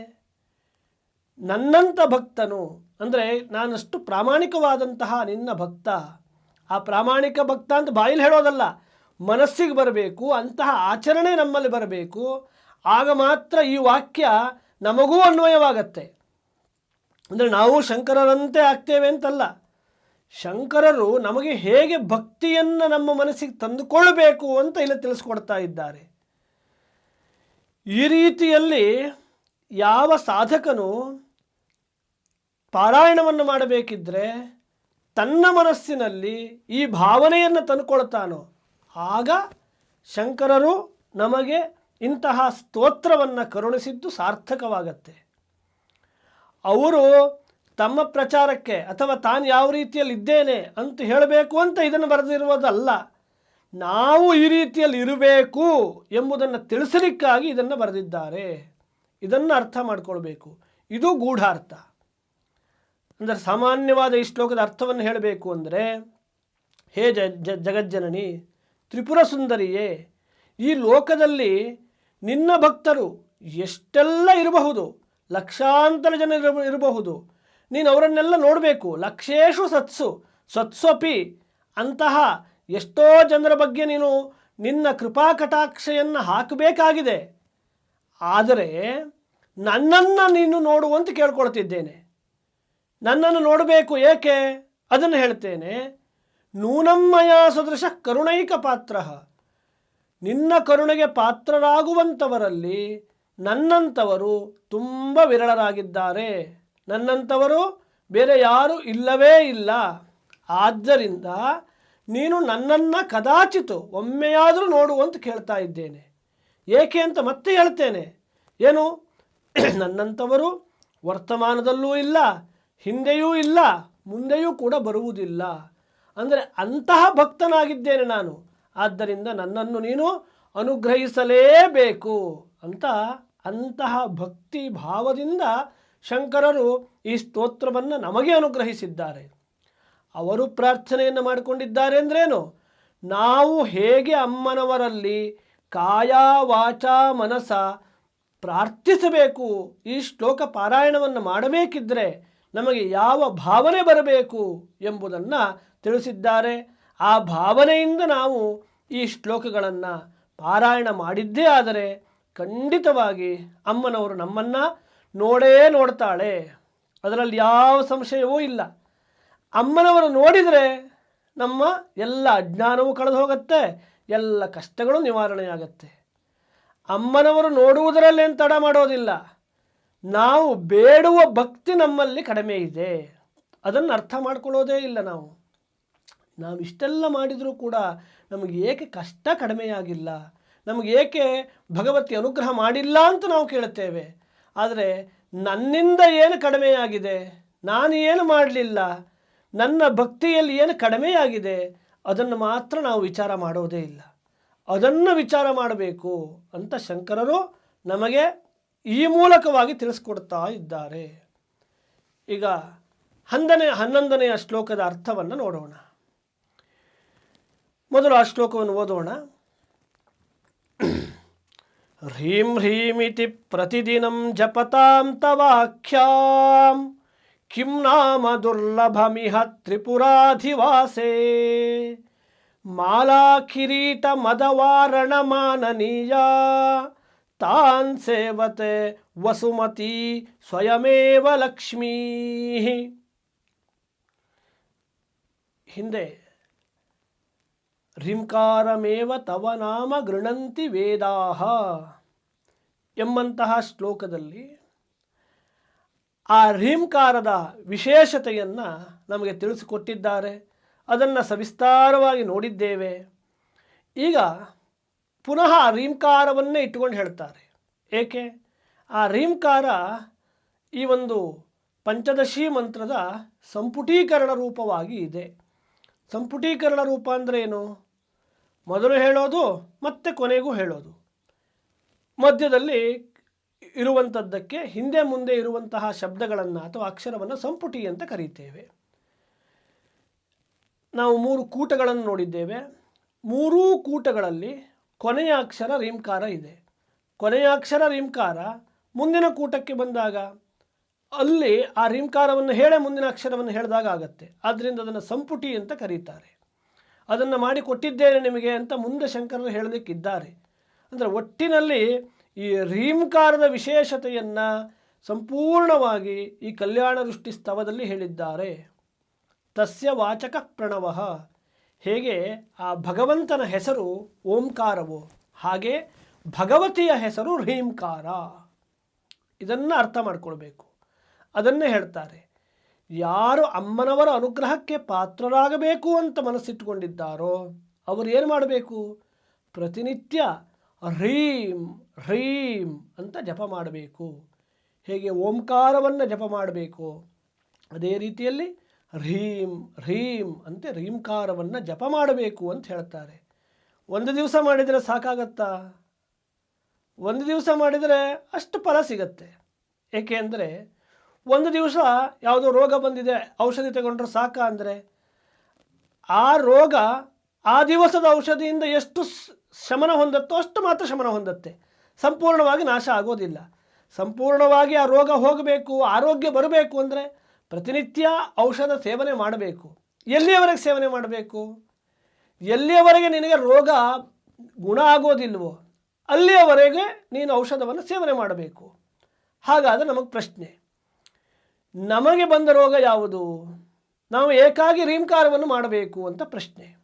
ನನ್ನಂಥ ಭಕ್ತನು, ಅಂದರೆ ನಾನಷ್ಟು ಪ್ರಾಮಾಣಿಕವಾದಂತಹ ನಿನ್ನ ಭಕ್ತ. ಆ ಪ್ರಾಮಾಣಿಕ ಭಕ್ತ ಅಂತ ಬಾಯಿಲಿ ಹೇಳೋದಲ್ಲ, ಮನಸ್ಸಿಗೆ ಬರಬೇಕು, ಅಂತಹ ಆಚರಣೆ ನಮ್ಮಲ್ಲಿ ಬರಬೇಕು. ಆಗ ಮಾತ್ರ ಈ ವಾಕ್ಯ ನಮಗೂ ಅನ್ವಯವಾಗತ್ತೆ. ಅಂದರೆ ನಾವು ಶಂಕರರಂತೆ ಆಗ್ತೇವೆ ಅಂತಲ್ಲ. ಶಂಕರರು ನಮಗೆ ಹೇಗೆ ಭಕ್ತಿಯನ್ನು ನಮ್ಮ ಮನಸ್ಸಿಗೆ ತಂದುಕೊಳ್ಳಬೇಕು ಅಂತ ಇಲ್ಲಿ ತಿಳಿಸ್ಕೊಡ್ತಾ ಇದ್ದಾರೆ. ಈ ರೀತಿಯಲ್ಲಿ ಯಾವ ಸಾಧಕನು ಪಾರಾಯಣವನ್ನು ಮಾಡಬೇಕಿದ್ದರೆ ತನ್ನ ಮನಸ್ಸಿನಲ್ಲಿ ಈ ಭಾವನೆಯನ್ನು ತಂದುಕೊಳ್ತಾನೋ, ಆಗ ಶಂಕರರು ನಮಗೆ ಇಂತಹ ಸ್ತೋತ್ರವನ್ನು ಕರುಣಿಸಿದ್ದು ಸಾರ್ಥಕವಾಗತ್ತೆ. ಅವರು ತಮ್ಮ ಪ್ರಚಾರಕ್ಕೆ ಅಥವಾ ತಾನು ಯಾವ ರೀತಿಯಲ್ಲಿ ಇದ್ದೇನೆ ಅಂತ ಹೇಳಬೇಕು ಅಂತ ಇದನ್ನು ಬರೆದಿರುವುದಲ್ಲ, ನಾವು ಈ ರೀತಿಯಲ್ಲಿ ಇರಬೇಕು ಎಂಬುದನ್ನು ತಿಳಿಸಲಿಕ್ಕಾಗಿ ಇದನ್ನು ಬರೆದಿದ್ದಾರೆ. ಇದನ್ನು ಅರ್ಥ ಮಾಡಿಕೊಳ್ಬೇಕು. ಇದು ಗೂಢಾರ್ಥ. ಅಂದರೆ ಸಾಮಾನ್ಯವಾದ ಈ ಶ್ಲೋಕದ ಅರ್ಥವನ್ನು ಹೇಳಬೇಕು ಅಂದರೆ, ಹೇ ಜ ಜಗಜ್ಜನನಿ ತ್ರಿಪುರ ಸುಂದರಿಯೇ ಈ ಲೋಕದಲ್ಲಿ ನಿನ್ನ ಭಕ್ತರು ಎಷ್ಟೆಲ್ಲ ಇರಬಹುದು, ಲಕ್ಷಾಂತರ ಜನ ಇರಬಹುದು. ನೀನು ಅವರನ್ನೆಲ್ಲ ನೋಡಬೇಕು. ಲಕ್ಷೇಶು ಸತ್ಸು ಸತ್ಸೊಪಿ ಅಂತಹ ಎಷ್ಟೋ ಜನರ ಬಗ್ಗೆ ನೀನು ನಿನ್ನ ಕೃಪಾ ಕಟಾಕ್ಷೆಯನ್ನು ಹಾಕಬೇಕಾಗಿದೆ. ಆದರೆ ನನ್ನನ್ನು ನೀನು ನೋಡುವಂತೆ ಕೇಳ್ಕೊಳ್ತಿದ್ದೇನೆ. ನನ್ನನ್ನು ನೋಡಬೇಕು ಏಕೆ? ಅದನ್ನು ಹೇಳ್ತೇನೆ. ನೂನಮ್ಮಯ ಸದೃಶ ಕರುಣೈಕ ಪಾತ್ರ. ನಿನ್ನ ಕರುಣೆಗೆ ಪಾತ್ರರಾಗುವಂಥವರಲ್ಲಿ ನನ್ನಂಥವರು ತುಂಬ ವಿರಳರಾಗಿದ್ದಾರೆ. ನನ್ನಂಥವರು ಬೇರೆ ಯಾರು ಇಲ್ಲವೇ ಇಲ್ಲ. ಆದ್ದರಿಂದ ನೀನು ನನ್ನನ್ನು ಕದಾಚಿತು ಒಮ್ಮೆಯಾದರೂ ನೋಡು ಅಂತ ಕೇಳ್ತಾ ಇದ್ದೇನೆ. ಏಕೆ ಅಂತ ಮತ್ತೆ ಹೇಳ್ತೇನೆ. ಏನು? ನನ್ನಂಥವರು ವರ್ತಮಾನದಲ್ಲೂ ಇಲ್ಲ, ಹಿಂದೆಯೂ ಇಲ್ಲ, ಮುಂದೆಯೂ ಕೂಡ ಬರುವುದಿಲ್ಲ. ಅಂದರೆ ಅಂತಹ ಭಕ್ತನಾಗಿದ್ದೇನೆ ನಾನು. ಆದ್ದರಿಂದ ನನ್ನನ್ನು ನೀನು ಅನುಗ್ರಹಿಸಲೇಬೇಕು ಅಂತ ಅಂತಹ ಭಕ್ತಿ ಭಾವದಿಂದ ಶಂಕರರು ಈ ಸ್ತೋತ್ರವನ್ನು ನಮಗೆ ಅನುಗ್ರಹಿಸಿದ್ದಾರೆ. ಅವರು ಪ್ರಾರ್ಥನೆಯನ್ನು ಮಾಡಿಕೊಂಡಿದ್ದಾರೆ ಅಂದ್ರೇನು? ನಾವು ಹೇಗೆ ಅಮ್ಮನವರಲ್ಲಿ ಕಾಯ ವಾಚ ಮನಸ ಪ್ರಾರ್ಥಿಸಬೇಕು, ಈ ಶ್ಲೋಕ ಪಾರಾಯಣವನ್ನು ಮಾಡಬೇಕಿದ್ರೆ ನಮಗೆ ಯಾವ ಭಾವನೆ ಬರಬೇಕು ಎಂಬುದನ್ನು ತಿಳಿಸಿದ್ದಾರೆ. ಆ ಭಾವನೆಯಿಂದ ನಾವು ಈ ಶ್ಲೋಕಗಳನ್ನು ಪಾರಾಯಣ ಮಾಡಿದ್ದೇ ಆದರೆ ಖಂಡಿತವಾಗಿ ಅಮ್ಮನವರು ನಮ್ಮನ್ನು ನೋಡೇ ನೋಡ್ತಾಳೆ. ಅದರಲ್ಲಿ ಯಾವ ಸಂಶಯವೂ ಇಲ್ಲ. ಅಮ್ಮನವರು ನೋಡಿದರೆ ನಮ್ಮ ಎಲ್ಲ ಅಜ್ಞಾನವೂ ಕಳೆದು ಹೋಗುತ್ತೆ, ಎಲ್ಲ ಕಷ್ಟಗಳು ನಿವಾರಣೆಯಾಗತ್ತೆ. ಅಮ್ಮನವರು ನೋಡುವುದರಲ್ಲೇನು ತಡ ಮಾಡೋದಿಲ್ಲ. ನಾವು ಬೇಡುವ ಭಕ್ತಿ ನಮ್ಮಲ್ಲಿ ಕಡಿಮೆ ಇದೆ. ಅದನ್ನು ಅರ್ಥ ಮಾಡ್ಕೊಳ್ಳೋದೇ ಇಲ್ಲ ನಾವು. ನಾವು ಇಷ್ಟೆಲ್ಲ ಮಾಡಿದರೂ ಕೂಡ ನಮಗೆ ಏಕೆ ಕಷ್ಟ ಕಡಿಮೆಯಾಗಿಲ್ಲ? ನಮಗೆ ಏಕೆ ಭಗವತಿ ಅನುಗ್ರಹ ಮಾಡಿಲ್ಲ ಅಂತ ನಾವು ಕೇಳುತ್ತೇವೆ? ಆದರೆ ನನ್ನಿಂದ ಏನು ಕಡಿಮೆಯಾಗಿದೆ? ನಾನು ಏನು ಮಾಡಲಿಲ್ಲ? ನನ್ನ ಭಕ್ತಿಯಲ್ಲಿ ಏನು ಕಡಿಮೆಯಾಗಿದೆ? ಅದನ್ನು ಮಾತ್ರ ನಾವು ವಿಚಾರ ಮಾಡೋದೇ ಇಲ್ಲ. ಅದನ್ನು ವಿಚಾರ ಮಾಡಬೇಕು ಅಂತ ಶಂಕರರು ನಮಗೆ ಈ ಮೂಲಕವಾಗಿ ತಿಳಿಸ್ಕೊಡ್ತಾ ಇದ್ದಾರೆ. ಈಗ ಹನ್ನನೇ ಹನ್ನೊಂದನೆಯ ಶ್ಲೋಕದ ಅರ್ಥವನ್ನು ನೋಡೋಣ. ಮೊದಲು ಆ ಶ್ಲೋಕವನ್ನು ಓದೋಣ. ಹ್ರೀಂ ಹ್ರೀಮಿತಿ ಪ್ರತಿದಿನಂ ಜಪತಾಂ ತವಾಖ್ಯಾಂ ಕಿಂ ನಾಮ ದುರ್ಲಭಮಿಹ ತ್ರಿಪುರಾಧಿವಾಸೇ. ಮಾಲಾ ಕಿರೀಟ ಮದವಾರಣ ಮಾನನೀಯ ತಾನ್ ಸೇವತೆ ವಸುಮತಿ ಸ್ವಯಮೇವ ಲಕ್ಷ್ಮೀ. ಹಿಂದೆ ರಿಂಕಾರಮೇವ ತವ ನಾಮ ಗೃಣಂತಿ ವೇದಾಹ. ಎಂಬಂತಹ ಶ್ಲೋಕದಲ್ಲಿ ಆ ರಿಂಕಾರದ ವಿಶೇಷತೆಯನ್ನು ನಮಗೆ ತಿಳಿಸಿಕೊಟ್ಟಿದ್ದಾರೆ. ಅದನ್ನು ಸವಿಸ್ತಾರವಾಗಿ ನೋಡಿದ್ದೇವೆ. ಈಗ ಪುನಃ ರೀಂಕಾರವನ್ನೇ ಇಟ್ಟುಕೊಂಡು ಹೇಳ್ತಾರೆ. ಏಕೆ? ಆ ರೀಂಕಾರ ಈ ಒಂದು ಪಂಚದಶಿ ಮಂತ್ರದ ಸಂಪುಟೀಕರಣ ರೂಪವಾಗಿ ಇದೆ. ಸಂಪುಟೀಕರಣ ರೂಪ ಅಂದರೆ ಏನು? ಮೊದಲು ಹೇಳೋದು, ಮತ್ತೆ ಕೊನೆಗೂ ಹೇಳೋದು. ಮಧ್ಯದಲ್ಲಿ ಇರುವಂಥದ್ದಕ್ಕೆ ಹಿಂದೆ ಮುಂದೆ ಇರುವಂತಹ ಶಬ್ದಗಳನ್ನು ಅಥವಾ ಅಕ್ಷರವನ್ನು ಸಂಪುಟಿ ಅಂತ ಕರೀತೇವೆ. ನಾವು ಮೂರು ಕೂಟಗಳನ್ನು ನೋಡಿದ್ದೇವೆ. ಮೂರೂ ಕೂಟಗಳಲ್ಲಿ ಕೊನೆಯ ಅಕ್ಷರ ರೀಂಕಾರ ಇದೆ. ಕೊನೆಯ ಅಕ್ಷರ ರೀಂಕಾರ ಮುಂದಿನ ಕೂಟಕ್ಕೆ ಬಂದಾಗ ಅಲ್ಲಿ ಆ ರೀಂಕಾರವನ್ನು ಹೇಳೇ ಮುಂದಿನ ಅಕ್ಷರವನ್ನು ಹೇಳಿದಾಗ ಆಗತ್ತೆ. ಆದ್ದರಿಂದ ಅದನ್ನು ಸಂಪುಟಿ ಅಂತ ಕರೀತಾರೆ. ಅದನ್ನು ಮಾಡಿ ಕೊಟ್ಟಿದ್ದೇನೆ ನಿಮಗೆ ಅಂತ ಮುಂದೆ ಶಂಕರರು ಹೇಳಲಿಕ್ಕಿದ್ದಾರೆ. ಅಂದರೆ ಒಟ್ಟಿನಲ್ಲಿ ಈ ರೀಂಕಾರದ ವಿಶೇಷತೆಯನ್ನು ಸಂಪೂರ್ಣವಾಗಿ ಈ ಕಲ್ಯಾಣ ದೃಷ್ಟಿ ಸ್ತವದಲ್ಲಿ ಹೇಳಿದ್ದಾರೆ. ತಸ್ಯ ವಾಚಕ ಪ್ರಣವ. ಹೇಗೆ? ಆ ಭಗವಂತನ ಹೆಸರು ಓಂಕಾರವು, ಹಾಗೆ ಭಗವತಿಯ ಹೆಸರು ರೀಂಕಾರ ಇದನ್ನು ಅರ್ಥ ಮಾಡ್ಕೊಳ್ಬೇಕು. ಅದನ್ನೇ ಹೇಳ್ತಾರೆ. ಯಾರು ಅಮ್ಮನವರ ಅನುಗ್ರಹಕ್ಕೆ ಪಾತ್ರರಾಗಬೇಕು ಅಂತ ಮನಸ್ಸಿಟ್ಟುಕೊಂಡಿದ್ದಾರೋ, ಅವರು ಏನು ಮಾಡಬೇಕು? ಪ್ರತಿನಿತ್ಯ ಹ್ರೀಂ ಹ್ರೀಂ ಅಂತ ಜಪ ಮಾಡಬೇಕು. ಹೇಗೆ ಓಂಕಾರವನ್ನು ಜಪ ಮಾಡಬೇಕು? ಅದೇ ರೀತಿಯಲ್ಲಿ ಹ್ರೀಂ ಹ್ರೀಂ ಅಂತ ರೀಂಕಾರವನ್ನು ಜಪ ಮಾಡಬೇಕು ಅಂತ ಹೇಳ್ತಾರೆ. ಒಂದು ದಿವಸ ಮಾಡಿದರೆ ಸಾಕಾಗತ್ತಾ? ಒಂದು ದಿವಸ ಮಾಡಿದರೆ ಅಷ್ಟು ಫಲ ಸಿಗತ್ತೆ. ಏಕೆ ಅಂದರೆ ಒಂದು ದಿವಸ ಯಾವುದೋ ರೋಗ ಬಂದಿದೆ, ಔಷಧಿ ತಗೊಂಡ್ರೆ ಸಾಕ ಅಂದರೆ? ಆ ರೋಗ ಆ ದಿವಸದ ಔಷಧಿಯಿಂದ ಎಷ್ಟು ಶಮನ ಹೊಂದತ್ತೋ ಅಷ್ಟು ಮಾತ್ರ ಶಮನ ಹೊಂದತ್ತೆ. ಸಂಪೂರ್ಣವಾಗಿ ನಾಶ ಆಗೋದಿಲ್ಲ. ಸಂಪೂರ್ಣವಾಗಿ ಆ ರೋಗ ಹೋಗಬೇಕು, ಆರೋಗ್ಯ ಬರಬೇಕು ಅಂದರೆ ಪ್ರತಿನಿತ್ಯ ಔಷಧ ಸೇವನೆ ಮಾಡಬೇಕು. ಎಲ್ಲಿಯವರೆಗೆ ಸೇವನೆ ಮಾಡಬೇಕು? ಎಲ್ಲಿಯವರೆಗೆ ನಿನಗೆ ರೋಗ ಗುಣ ಆಗೋದಿಲ್ವೋ, ಅಲ್ಲಿಯವರೆಗೆ ನೀನು ಔಷಧವನ್ನು ಸೇವನೆ ಮಾಡಬೇಕು. ಹಾಗಾದರೆ ನಮಗೆ ಪ್ರಶ್ನೆ. ನಮಗೆ ಬಂದ ರೋಗ ಯಾವುದು? ನಾವು ಏಕಾಗಿ ರೀಂಕಾರವನ್ನು ಮಾಡಬೇಕು ಅಂತ ಪ್ರಶ್ನೆ.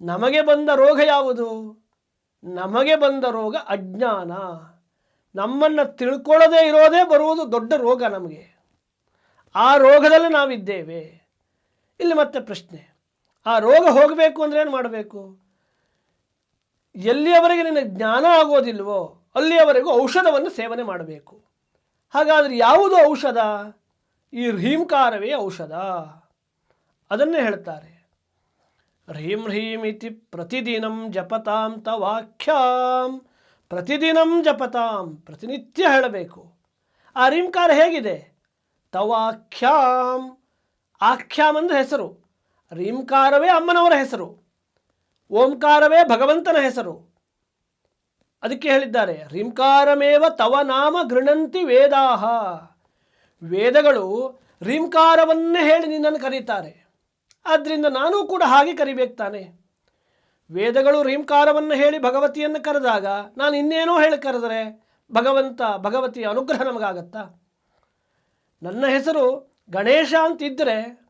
ನಮಗೆ ಬಂದ ರೋಗ ಯಾವುದು? ನಮಗೆ ಬಂದ ರೋಗ ಅಜ್ಞಾನ. ನಮ್ಮನ್ನು ತಿಳ್ಕೊಳ್ಳದೇ ಇರೋದೇ ಬರುವುದು ದೊಡ್ಡ ರೋಗ ನಮಗೆ. ಆ ರೋಗದಲ್ಲಿ ನಾವಿದ್ದೇವೆ. ಇಲ್ಲಿ ಮತ್ತೆ ಪ್ರಶ್ನೆ. ಆ ರೋಗ ಹೋಗಬೇಕು ಅಂದರೆ ಏನು ಮಾಡಬೇಕು? ಎಲ್ಲಿಯವರೆಗೆ ನಿನಗೆ ಜ್ಞಾನ ಆಗೋದಿಲ್ವೋ, ಅಲ್ಲಿಯವರೆಗೂ ಔಷಧವನ್ನು ಸೇವನೆ ಮಾಡಬೇಕು. ಹಾಗಾದರೆ ಯಾವುದು ಔಷಧ? ಈ ಹ್ರೀಂಕಾರವೇ ಔಷಧ. ಅದನ್ನೇ ಹೇಳ್ತಾರೆ. ಹ್ರೀಂ ಹ್ರೀಂ ಇತಿ ಪ್ರತಿದಿನಂ ಜಪತಾಂ ತವಾಖ್ಯಾಂ. ಪ್ರತಿದಿನಂ ಜಪತಾಂ. ಪ್ರತಿನಿತ್ಯ ಹೇಳಬೇಕು. ಆ ರೀಂಕಾರ ಹೇಗಿದೆ? ತವಾಖ್ಯಾಂ. ಆಖ್ಯಾಂ ಅಂದರೆ ಹೆಸರು. ರೀಂಕಾರವೇ ಅಮ್ಮನವರ ಹೆಸರು. ಓಂಕಾರವೇ ಭಗವಂತನ ಹೆಸರು. ಅದಕ್ಕೆ ಹೇಳಿದ್ದಾರೆ ರೀಂಕಾರಮೇವ ತವ ನಾಮ ಗೃಣಂತಿ ವೇದಾಹ. ವೇದಗಳು ರೀಂಕಾರವನ್ನೇ ಹೇಳಿ ನಿನ್ನನ್ನು ಕರೀತಾರೆ. ಆದ್ದರಿಂದ ನಾನೂ ಕೂಡ ಹಾಗೆ ಕರಿಬೇಕು ತಾನೆ ವೇದಗಳು ರಿಂಕಾರವನ್ನು ಹೇಳಿ ಭಗವತಿಯನ್ನು ಕರೆದಾಗ ನಾನು ಇನ್ನೇನೋ ಹೇಳಿ ಕರೆದರೆ ಭಗವಂತ, ಭಗವತಿಯ ಅನುಗ್ರಹ ನಮಗಾಗತ್ತಾ? ನನ್ನ ಹೆಸರು ಗಣೇಶ ಅಂತ ಇದ್ದರೆ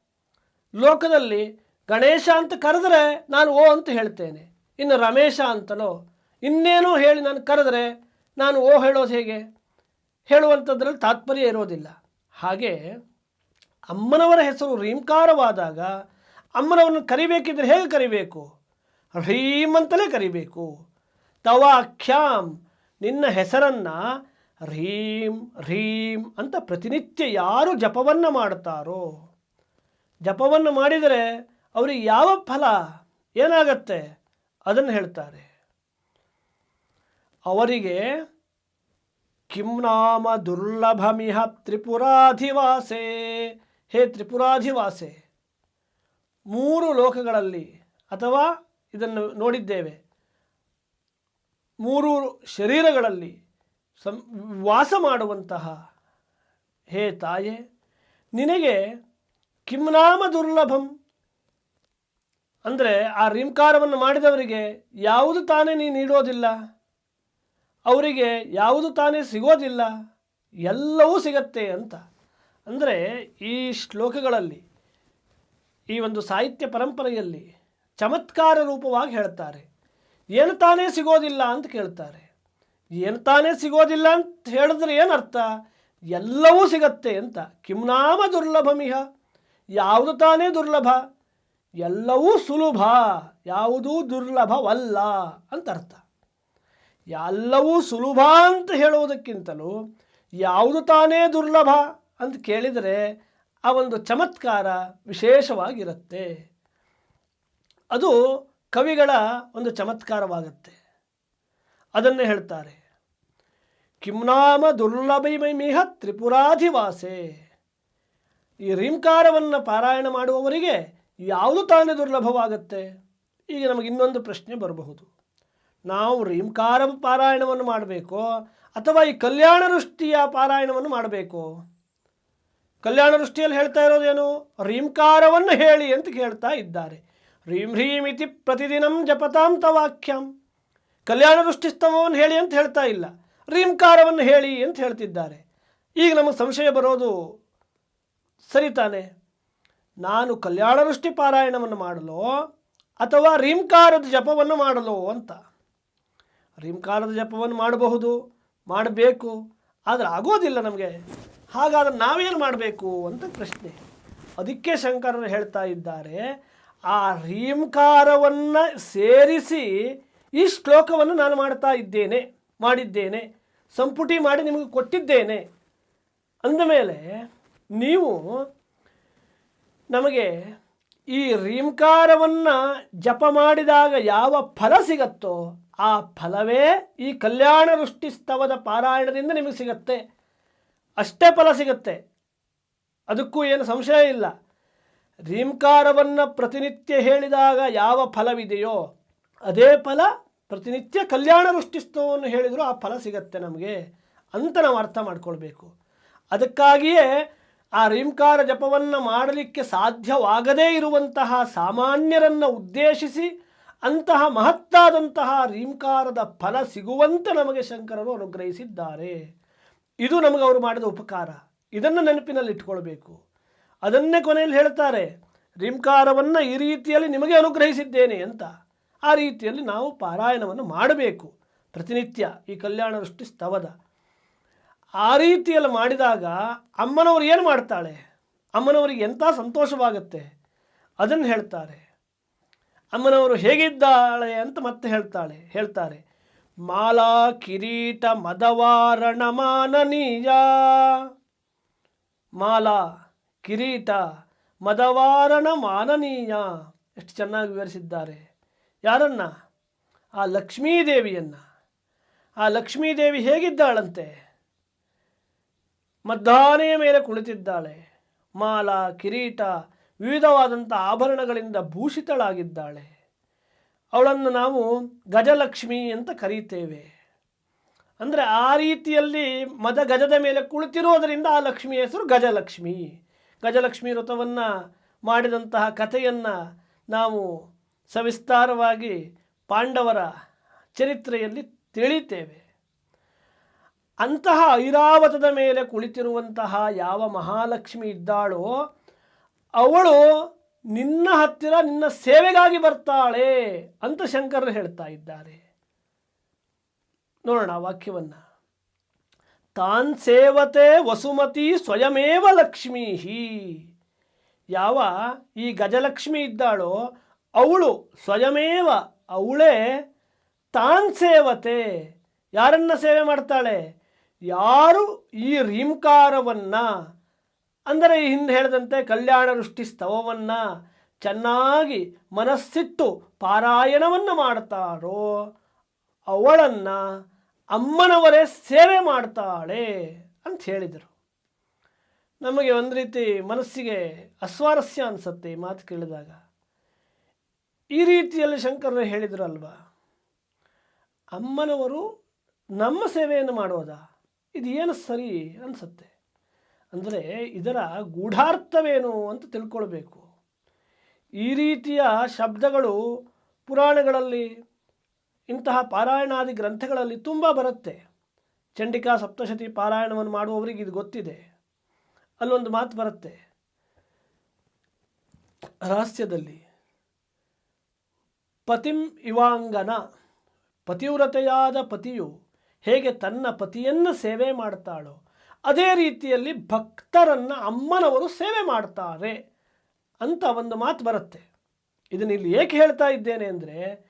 ಲೋಕದಲ್ಲಿ ಗಣೇಶ ಅಂತ ಕರೆದರೆ ನಾನು ಓ ಅಂತ ಹೇಳ್ತೇನೆ. ಇನ್ನು ರಮೇಶ ಅಂತಲೋ, ಇನ್ನೇನೋ ಹೇಳಿ ನಾನು ಕರೆದರೆ ನಾನು ಓ ಹೇಳೋದು ಹೇಗೆ? ಹೇಳುವಂಥದ್ರಲ್ಲಿ ತಾತ್ಪರ್ಯ ಇರೋದಿಲ್ಲ. ಹಾಗೆ ಅಮ್ಮನವರ ಹೆಸರು ರೀಂಕಾರವಾದಾಗ ಅಮ್ಮನವರನ್ನು ಕರಿಬೇಕಿದ್ರೆ ಹೇಗೆ ಕರಿಬೇಕು? ರೀಮ್ ಅಂತಲೇ ಕರಿಬೇಕು. ತವಾಖ್ಯಾಂ, ನಿನ್ನ ಹೆಸರನ್ನು ರೀಂ ರೀಂ ಅಂತ ಪ್ರತಿನಿತ್ಯ ಯಾರು ಜಪವನ್ನು ಮಾಡ್ತಾರೋ ಜಪವನ್ನು ಮಾಡಿದರೆ ಅವರಿಗೆ ಯಾವ ಫಲ, ಏನಾಗತ್ತೆ? ಅದನ್ನು ಹೇಳ್ತಾರೆ. ಅವರಿಗೆ ಕಿಂ ನಾಮ ದುರ್ಲಭಮಿಹ ತ್ರಿಪುರಾಧಿವಾಸೆ ಹೇ ತ್ರಿಪುರಾಧಿವಾಸೆ ಮೂರು ಲೋಕಗಳಲ್ಲಿ ಅಥವಾ ಇದನ್ನು ನೋಡಿದ್ದೇವೆ. ಮೂರು ಶರೀರಗಳಲ್ಲಿ ಸಂ, ವಾಸ ಮಾಡುವಂತಹ, ಹೇ ತಾಯೆ, ನಿನಗೆ ಕಿಂನಾಮ ದುರ್ಲಭಂ? ಅಂದರೆ ಆ ರಿಂಕಾರವನ್ನು ಮಾಡಿದವರಿಗೆ ಯಾವುದು ತಾನೇ ನೀ ನೀಡೋದಿಲ್ಲ? ಅವರಿಗೆ ಯಾವುದು ತಾನೇ ಸಿಗೋದಿಲ್ಲ, ಎಲ್ಲವೂ ಸಿಗತ್ತೆ ಅಂತ. ಅಂದರೆ ಈ ಶ್ಲೋಕಗಳಲ್ಲಿ, ಈ ಒಂದು ಸಾಹಿತ್ಯ ಪರಂಪರೆಯಲ್ಲಿ ಚಮತ್ಕಾರ ರೂಪವಾಗಿ ಹೇಳ್ತಾರೆ. ಏನು ತಾನೇ ಸಿಗೋದಿಲ್ಲ ಅಂತ ಕೇಳ್ತಾರೆ. ಏನು ತಾನೇ ಸಿಗೋದಿಲ್ಲ ಅಂತ ಹೇಳಿದ್ರೆ ಏನರ್ಥ? ಎಲ್ಲವೂ ಸಿಗತ್ತೆ ಅಂತ. ಕಿಂನಾಮ ದುರ್ಲಭಮಿಹ. ಯಾವುದು ತಾನೇ ದುರ್ಲಭ? ಎಲ್ಲವೂ ಸುಲಭ. ಯಾವುದೂ ದುರ್ಲಭವಲ್ಲ ಅಂತ ಅರ್ಥ ಎಲ್ಲವೂ ಸುಲಭ ಅಂತ ಹೇಳುವುದಕ್ಕಿಂತಲೂ ಯಾವುದು ತಾನೇ ದುರ್ಲಭ ಅಂತ ಕೇಳಿದರೆ ಆ ಒಂದು ಚಮತ್ಕಾರ ವಿಶೇಷವಾಗಿರುತ್ತೆ. ಅದು ಕವಿಗಳ ಒಂದು ಚಮತ್ಕಾರವಾಗುತ್ತೆ. ಅದನ್ನು ಹೇಳ್ತಾರೆ. ಕಿಂನಾಮ ದುರ್ಲಭಿಮಿಹ ತ್ರಿಪುರಾಧಿವಾಸೆ. ಈ ರೀಂಕಾರವನ್ನು ಪಾರಾಯಣ ಮಾಡುವವರಿಗೆ ಯಾವುದು ತಾನೇ ದುರ್ಲಭವಾಗುತ್ತೆ? ಈಗ ನಮಗೆ ಇನ್ನೊಂದು ಪ್ರಶ್ನೆ ಬರಬಹುದು. ನಾವು ರೀಂಕಾರ ಪಾರಾಯಣವನ್ನು ಮಾಡಬೇಕೋ ಅಥವಾ ಈ ಕಲ್ಯಾಣ ವೃಷ್ಟಿಯ ಪಾರಾಯಣವನ್ನು ಮಾಡಬೇಕು. ಕಲ್ಯಾಣ ವೃಷ್ಟಿಯಲ್ಲಿ ಹೇಳ್ತಾ ಇರೋದೇನು? ರೀಂಕಾರವನ್ನು ಹೇಳಿ ಅಂತ ಕೇಳ್ತಾ ಇದ್ದಾರೆ. ರೀಂ ಹ್ರೀಂ ಇತಿ ಪ್ರತಿದಿನಂ ಜಪತಾಂತ ವಾಕ್ಯಂ. ಕಲ್ಯಾಣ ವೃಷ್ಟಿಸ್ತವವನ್ನು ಹೇಳಿ ಅಂತ ಹೇಳ್ತಾ ಇಲ್ಲ. ರೀಂಕಾರವನ್ನು ಹೇಳಿ ಅಂತ ಹೇಳ್ತಿದ್ದಾರೆ. ಈಗ ನಮಗೆ ಸಂಶಯ ಬರೋದು ಸರಿ ತಾನೆ? ನಾನು ಕಲ್ಯಾಣ ವೃಷ್ಟಿ ಪಾರಾಯಣವನ್ನು ಮಾಡಲೋ ಅಥವಾ ರೀಂಕಾರದ ಜಪವನ್ನು ಮಾಡಲೋ ಅಂತ? ರೀಂಕಾರದ ಜಪವನ್ನು ಮಾಡಬಹುದು, ಮಾಡಬೇಕು, ಆದರೆ ಆಗೋದಿಲ್ಲ ನಮಗೆ. ಹಾಗಾದ್ರೆ ನಾವೇನು ಮಾಡಬೇಕು ಅಂತ ಪ್ರಶ್ನೆ. ಅದಕ್ಕೆ ಶಂಕರರು ಹೇಳ್ತಾ ಇದ್ದಾರೆ, ಆ ರೀಂಕಾರವನ್ನು ಸೇರಿಸಿ ಈ ಶ್ಲೋಕವನ್ನು ನಾನು ಮಾಡ್ತಾ ಇದ್ದೇನೆ, ಮಾಡಿದ್ದೇನೆ, ಸಂಪುಟಿ ಮಾಡಿ ನಿಮಗೆ ಕೊಟ್ಟಿದ್ದೇನೆ. ಅಂದಮೇಲೆ ನೀವು ನಮಗೆ ಈ ರೀಂಕಾರವನ್ನು ಜಪ ಮಾಡಿದಾಗ ಯಾವ ಫಲ ಸಿಗತ್ತೋ ಆ ಫಲವೇ ಈ ಕಲ್ಯಾಣ ವೃಷ್ಟಿಸ್ತವದ ಪಾರಾಯಣದಿಂದ ನಿಮಗೆ ಸಿಗತ್ತೆ. ಅಷ್ಟೇ ಫಲ ಸಿಗತ್ತೆ. ಅದಕ್ಕೂ ಏನು ಸಂಶಯ ಇಲ್ಲ. ರೀಂಕಾರವನ್ನು ಪ್ರತಿನಿತ್ಯ ಹೇಳಿದಾಗ ಯಾವ ಫಲವಿದೆಯೋ, ಅದೇ ಫಲ ಪ್ರತಿನಿತ್ಯ ಕಲ್ಯಾಣ ವೃಷ್ಟಿಸ್ತವವನ್ನು ಹೇಳಿದರೂ ಆ ಫಲ ಸಿಗತ್ತೆ ನಮಗೆ ಅಂತ ನಾವು ಅರ್ಥ ಮಾಡ್ಕೊಳ್ಬೇಕು. ಅದಕ್ಕಾಗಿಯೇ ಆ ರೀಂಕಾರ ಜಪವನ್ನು ಮಾಡಲಿಕ್ಕೆ ಸಾಧ್ಯವಾಗದೇ ಇರುವಂತಹ ಸಾಮಾನ್ಯರನ್ನು ಉದ್ದೇಶಿಸಿ ಅಂತಹ ಮಹತ್ತಾದಂತಹ ರೀಂಕಾರದ ಫಲ ಸಿಗುವಂತೆ ನಮಗೆ ಶಂಕರರು ಅನುಗ್ರಹಿಸಿದ್ದಾರೆ. ಇದು ನಮಗೆ ಅವರು ಮಾಡಿದ ಉಪಕಾರ. ಇದನ್ನು ನೆನಪಿನಲ್ಲಿ ಇಟ್ಕೊಳ್ಬೇಕು. ಅದನ್ನೇ ಕೊನೆಯಲ್ಲಿ ಹೇಳ್ತಾರೆ ರೀಂಕಾರವನ್ನು ಈ ರೀತಿಯಲ್ಲಿ ನಿಮಗೆ ಅನುಗ್ರಹಿಸಿದ್ದೇನೆ ಅಂತ. ಆ ರೀತಿಯಲ್ಲಿ ನಾವು ಪಾರಾಯಣವನ್ನು ಮಾಡಬೇಕು. ಪ್ರತಿನಿತ್ಯ ಈ ಕಲ್ಯಾಣ ದೃಷ್ಟಿ ಸ್ತವದ. ಆ ರೀತಿಯಲ್ಲಿ ಮಾಡಿದಾಗ ಅಮ್ಮನವರು ಏನು ಮಾಡ್ತಾಳೆ? ಅಮ್ಮನವರಿಗೆ ಎಂಥ ಸಂತೋಷವಾಗುತ್ತೆ? ಅದನ್ನು ಹೇಳ್ತಾರೆ. ಅಮ್ಮನವರು ಹೇಗಿದ್ದಾಳೆ ಅಂತ ಮತ್ತೆ ಹೇಳ್ತಾಳೆ, ಹೇಳ್ತಾರೆ, ಮಾಲಾ ಕಿರೀಟ ಮದವಾರಣ ಮಾನನೀಯ ಮಾಲಾ ಕಿರೀಟ ಮದವಾರಣ ಮಾನನೀಯ ಎಷ್ಟು ಚೆನ್ನಾಗಿ ವಿವರಿಸಿದ್ದಾರೆ. ಯಾರನ್ನ? ಆ ಲಕ್ಷ್ಮೀದೇವಿಯನ್ನು. ಆ ಲಕ್ಷ್ಮೀದೇವಿ ಹೇಗಿದ್ದಾಳಂತೆ? ಮದ್ದಾನೆಯ ಮೇಲೆ ಕುಳಿತಿದ್ದಾಳೆ. ಮಾಲಾ ಕಿರೀಟ ವಿವಿಧವಾದಂಥ ಆಭರಣಗಳಿಂದ ಭೂಷಿತಳಾಗಿದ್ದಾಳೆ. ಅವಳನ್ನು ನಾವು ಗಜಲಕ್ಷ್ಮಿ ಅಂತ ಕರೀತೇವೆ. ಅಂದರೆ ಆ ರೀತಿಯಲ್ಲಿ ಮದ ಗಜದ ಮೇಲೆ ಕುಳಿತಿರೋದರಿಂದ ಆ ಲಕ್ಷ್ಮಿಯ ಹೆಸರು ಗಜಲಕ್ಷ್ಮಿ. ಗಜಲಕ್ಷ್ಮಿ ವ್ರತವನ್ನು ಮಾಡಿದಂತಹ ಕಥೆಯನ್ನು ನಾವು ಸವಿಸ್ತಾರವಾಗಿ ಪಾಂಡವರ ಚರಿತ್ರೆಯಲ್ಲಿ ತಿಳಿತೇವೆ. ಅಂತಹ ಐರಾವತದ ಮೇಲೆ ಕುಳಿತಿರುವಂತಹ ಯಾವ ಮಹಾಲಕ್ಷ್ಮಿ ಇದ್ದಾಳೋ ಅವಳು ನಿನ್ನ ಹತ್ತಿರ ನಿನ್ನ ಸೇವೆಗಾಗಿ ಬರ್ತಾಳೆ ಅಂತ ಶಂಕರರು ಹೇಳ್ತಾ ಇದ್ದಾರೆ. ನೋಡೋಣ ವಾಕ್ಯವನ್ನ. ತಾನ್ ಸೇವತೆ ವಸುಮತಿ ಸ್ವಯಮೇವ ಲಕ್ಷ್ಮೀ ಯಾವ ಈ ಗಜಲಕ್ಷ್ಮಿ ಇದ್ದಾಳೋ ಅವಳು ಸ್ವಯಮೇವ, ಅವಳೇ ತಾನ್ ಸೇವತೆ. ಯಾರನ್ನ ಸೇವೆ ಮಾಡ್ತಾಳೆ? ಯಾರು ಈ ರೀಂಕಾರವನ್ನು ಅಂದರೆ ಹಿಂದೆ ಹೇಳಿದಂತೆ ಕಲ್ಯಾಣ ವೃಷ್ಟಿ ಸ್ತವವನ್ನು ಚೆನ್ನಾಗಿ ಮನಸ್ಸಿಟ್ಟು ಪಾರಾಯಣವನ್ನು ಮಾಡ್ತಾರೋ ಅವಳನ್ನು ಅಮ್ಮನವರೇ ಸೇವೆ ಮಾಡ್ತಾಳೆ ಅಂತ ಹೇಳಿದರು. ನಮಗೆ ಒಂದು ರೀತಿ ಮನಸ್ಸಿಗೆ ಅಸ್ವಾರಸ್ಯ ಅನಿಸುತ್ತೆ ಈ ಮಾತು ಕೇಳಿದಾಗ. ಈ ರೀತಿಯಲ್ಲಿ ಶಂಕರರು ಅಲ್ವಾ ಅಮ್ಮನವರು ನಮ್ಮ ಸೇವೆಯನ್ನು ಮಾಡೋದಾ, ಇದು ಏನು ಸರಿ ಅನಿಸುತ್ತೆ? ಅಂದರೆ ಇದರ ಗೂಢಾರ್ಥವೇನು ಅಂತ ತಿಳ್ಕೊಳ್ಬೇಕು. ಈ ರೀತಿಯ ಶಬ್ದಗಳು ಪುರಾಣಗಳಲ್ಲಿ ಇಂತಹ ಪಾರಾಯಣಾದಿ ಗ್ರಂಥಗಳಲ್ಲಿ ತುಂಬ ಬರುತ್ತೆ. ಚಂಡಿಕಾ ಸಪ್ತಶತಿ ಪಾರಾಯಣವನ್ನು ಮಾಡುವವರಿಗೆ ಇದು ಗೊತ್ತಿದೆ. ಅಲ್ಲೊಂದು ಮಾತು ಬರುತ್ತೆ. ರಹಸ್ಯದಲ್ಲಿ, ಪತಿಂ ಇವಾಂಗನ, ಪತಿವ್ರತೆಯಾದ ಪತಿಯು ಹೇಗೆ ತನ್ನ ಪತಿಯನ್ನು ಸೇವೆ ಮಾಡ್ತಾಳೋ ಅದೇ ರೀತಿಯಲ್ಲಿ ಭಕ್ತರನ್ನು ಅಮ್ಮನವರು ಸೇವೆ ಮಾಡ್ತಾರೆ ಅಂತ ಒಂದು ಮಾತು ಬರುತ್ತೆ. ಇದನ್ನ ಇಲ್ಲಿ ಏಕೆ ಹೇಳ್ತಾ ಇದ್ದೇನೆ ಅಂದರೆ,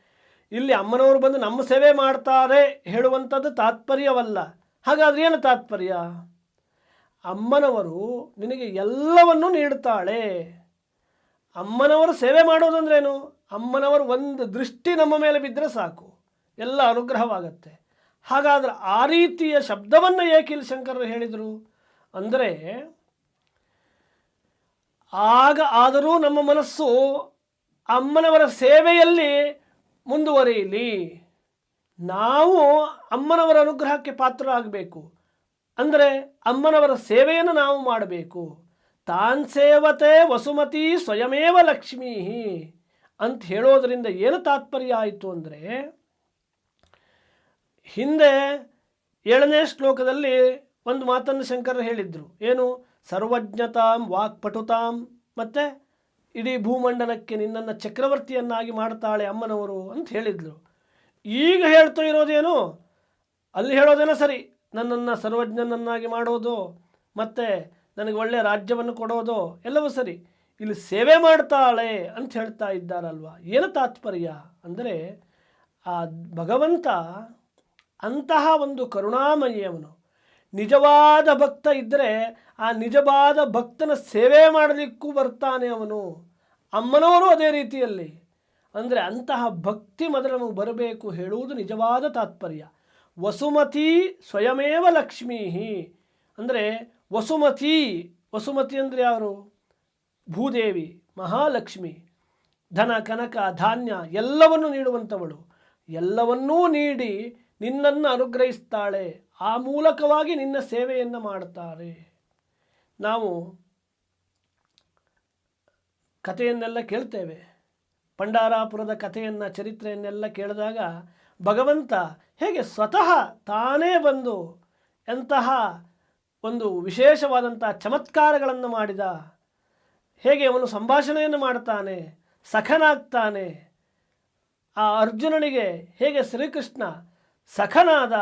ಇಲ್ಲಿ ಅಮ್ಮನವರು ಬಂದು ನಮ್ಮ ಸೇವೆ ಮಾಡ್ತಾರೆ ಹೇಳುವಂಥದ್ದು ತಾತ್ಪರ್ಯವಲ್ಲ. ಹಾಗಾದ್ರೆ ಏನು ತಾತ್ಪರ್ಯ? ಅಮ್ಮನವರು ನಿನಗೆ ಎಲ್ಲವನ್ನೂ ನೀಡ್ತಾಳೆ. ಅಮ್ಮನವರು ಸೇವೆ ಮಾಡೋದಂದ್ರೇನು? ಅಮ್ಮನವರು ಒಂದು ದೃಷ್ಟಿ ನಮ್ಮ ಮೇಲೆ ಬಿದ್ದರೆ ಸಾಕು. ಎಲ್ಲ ಅನುಗ್ರಹವಾಗತ್ತೆ. ಹಾಗಾದ್ರೆ ಆ ರೀತಿಯ ಶಬ್ದವನ್ನು ಏಕೆ ಇಲ್ಲಿ ಶಂಕರರು ಹೇಳಿದರು? ಅಂದರೆ ಆಗ ಆದರೂ ನಮ್ಮ ಮನಸ್ಸು ಅಮ್ಮನವರ ಸೇವೆಯಲ್ಲಿ ಮುಂದುವರಿಯಲಿ. ನಾವು ಅಮ್ಮನವರ ಅನುಗ್ರಹಕ್ಕೆ ಪಾತ್ರರಾಗಬೇಕು. ಅಂದರೆ ಅಮ್ಮನವರ ಸೇವೆಯನ್ನು ನಾವು ಮಾಡಬೇಕು. ತಾನ್ ಸೇವತೆ ವಸುಮತಿ ಸ್ವಯಮೇವ ಲಕ್ಷ್ಮೀ ಅಂತ ಹೇಳೋದರಿಂದ ಏನು ತಾತ್ಪರ್ಯ ಆಯಿತು ಅಂದರೆ ಹಿಂದೆ ಏಳನೇ ಶ್ಲೋಕದಲ್ಲಿ ಒಂದು ಮಾತನ್ನು ಶಂಕರರು ಹೇಳಿದರು. ಏನು? ಸರ್ವಜ್ಞತಾಂ ವಾಕ್ಪಟುತಾಂ. ಮತ್ತು ಇಡೀ ಭೂಮಂಡಲಕ್ಕೆ ನಿನ್ನನ್ನು ಚಕ್ರವರ್ತಿಯನ್ನಾಗಿ ಮಾಡ್ತಾಳೆ ಅಮ್ಮನವರು ಅಂತ ಹೇಳಿದರು. ಈಗ ಹೇಳ್ತಾ ಇರೋದೇನು? ಅಲ್ಲಿ ಹೇಳೋದೇನೋ ಸರಿ. ನನ್ನನ್ನು ಸರ್ವಜ್ಞನನ್ನಾಗಿ ಮಾಡೋದು, ಮತ್ತು ನನಗೆ ಒಳ್ಳೆಯ ರಾಜ್ಯವನ್ನು ಕೊಡೋದು ಎಲ್ಲವೂ ಸರಿ. ಇಲ್ಲಿ ಸೇವೆ ಮಾಡ್ತಾಳೆ ಅಂತ ಹೇಳ್ತಾ ಇದ್ದಾರಲ್ವ? ಏನು ತಾತ್ಪರ್ಯ? ಅಂದರೆ ಆ ಭಗವಂತ ಅಂತಹ ಒಂದು ಕರುಣಾಮಯಿಯವನು ನಿಜವಾದ ಭಕ್ತ ಇದ್ದರೆ ಆ ನಿಜವಾದ ಭಕ್ತನ ಸೇವೆ ಮಾಡಲಿಕ್ಕೂ ಬರ್ತಾನೆ ಅವನು. ಅಮ್ಮನವರು ಅದೇ ರೀತಿಯಲ್ಲಿ. ಅಂದರೆ ಅಂತಹ ಭಕ್ತಿ ಮೊದಲು ನಮಗೆ ಬರಬೇಕು ಹೇಳುವುದು ನಿಜವಾದ ತಾತ್ಪರ್ಯ. ವಸುಮತಿ ಸ್ವಯಮೇವ ಲಕ್ಷ್ಮೀ ಅಂದರೆ ವಸುಮತಿ ವಸುಮತಿ ಅಂದರೆ ಯಾರು? ಭೂದೇವಿ, ಮಹಾಲಕ್ಷ್ಮಿ. ಧನ, ಕನಕ, ಧಾನ್ಯ ಎಲ್ಲವನ್ನು ನೀಡುವಂಥವಳು. ಎಲ್ಲವನ್ನೂ ನೀಡಿ ನಿನ್ನನ್ನು ಅನುಗ್ರಹಿಸ್ತಾಳೆ. ಆ ಮೂಲಕವಾಗಿ ನಿನ್ನ ಸೇವೆಯನ್ನು ಮಾಡ್ತಾರೆ ನಾವು ಕಥೆಯನ್ನೆಲ್ಲ ಕೇಳ್ತೇವೆ. ಪಂಡಾರಾಪುರದ ಕಥೆಯನ್ನು, ಚರಿತ್ರೆಯನ್ನೆಲ್ಲ ಕೇಳಿದಾಗ ಭಗವಂತ ಹೇಗೆ ಸ್ವತಃ ತಾನೇ ಬಂದು ಎಂತಹ ಒಂದು ವಿಶೇಷವಾದಂಥ ಚಮತ್ಕಾರಗಳನ್ನು ಮಾಡಿದ. ಹೇಗೆ ಅವನು ಸಂಭಾಷಣೆಯನ್ನು ಮಾಡ್ತಾನೆ ಸಖನಾಗ್ತಾನೆ. ಆ ಅರ್ಜುನನಿಗೆ ಹೇಗೆ ಶ್ರೀಕೃಷ್ಣ ಸಖನಾದ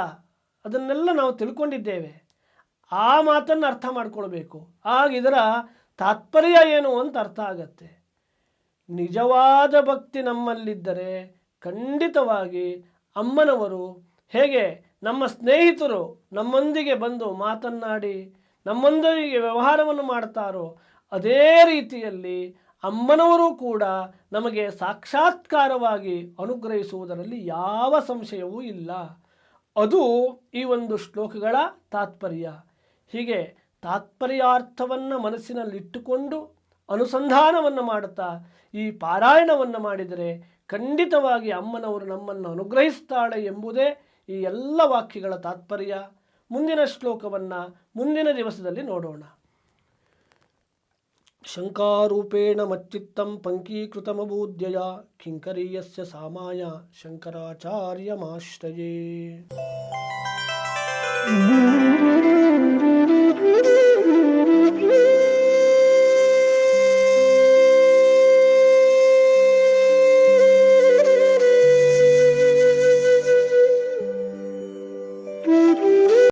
ಅದನ್ನೆಲ್ಲ ನಾವು ತಿಳ್ಕೊಂಡಿದ್ದೇವೆ. ಆ ಮಾತನ್ನು ಅರ್ಥ ಮಾಡ್ಕೊಳ್ಬೇಕು. ಆಗ ಇದರ ತಾತ್ಪರ್ಯ ಏನು ಅಂತ ಅರ್ಥ ಆಗತ್ತೆ. ನಿಜವಾದ ಭಕ್ತಿ ನಮ್ಮಲ್ಲಿದ್ದರೆ ಖಂಡಿತವಾಗಿ ಅಮ್ಮನವರು, ಹೇಗೆ ನಮ್ಮ ಸ್ನೇಹಿತರು ನಮ್ಮೊಂದಿಗೆ ಬಂದು ಮಾತನ್ನಾಡಿ, ನಮ್ಮೊಂದಿಗೆ ವ್ಯವಹಾರವನ್ನು ಮಾಡ್ತಾರೋ, ಅದೇ ರೀತಿಯಲ್ಲಿ ಅಮ್ಮನವರು ಕೂಡ ನಮಗೆ ಸಾಕ್ಷಾತ್ಕಾರವಾಗಿ ಅನುಗ್ರಹಿಸುವುದರಲ್ಲಿ ಯಾವ ಸಂಶಯವೂ ಇಲ್ಲ. ಅದು ಈ ಒಂದು ಶ್ಲೋಕಗಳ ತಾತ್ಪರ್ಯ. ಹೀಗೆ ತಾತ್ಪರ್ಯಾರ್ಥವನ್ನು ಮನಸ್ಸಿನಲ್ಲಿಟ್ಟುಕೊಂಡು ಅನುಸಂಧಾನವನ್ನು ಮಾಡುತ್ತಾ ಈ ಪಾರಾಯಣವನ್ನು ಮಾಡಿದರೆ ಖಂಡಿತವಾಗಿ ಅಮ್ಮನವರು ನಮ್ಮನ್ನು ಅನುಗ್ರಹಿಸ್ತಾಳೆ ಎಂಬುದೇ ಈ ಎಲ್ಲ ವಾಕ್ಯಗಳ ತಾತ್ಪರ್ಯ. ಮುಂದಿನ ಶ್ಲೋಕವನ್ನು ಮುಂದಿನ ದಿವಸದಲ್ಲಿ ನೋಡೋಣ. शङ्कारूपेण मच्चित्तं पङ्कीकृतमबोध्यया किङ्करीयस्य सा माया शङ्कराचार्यमाश्रये।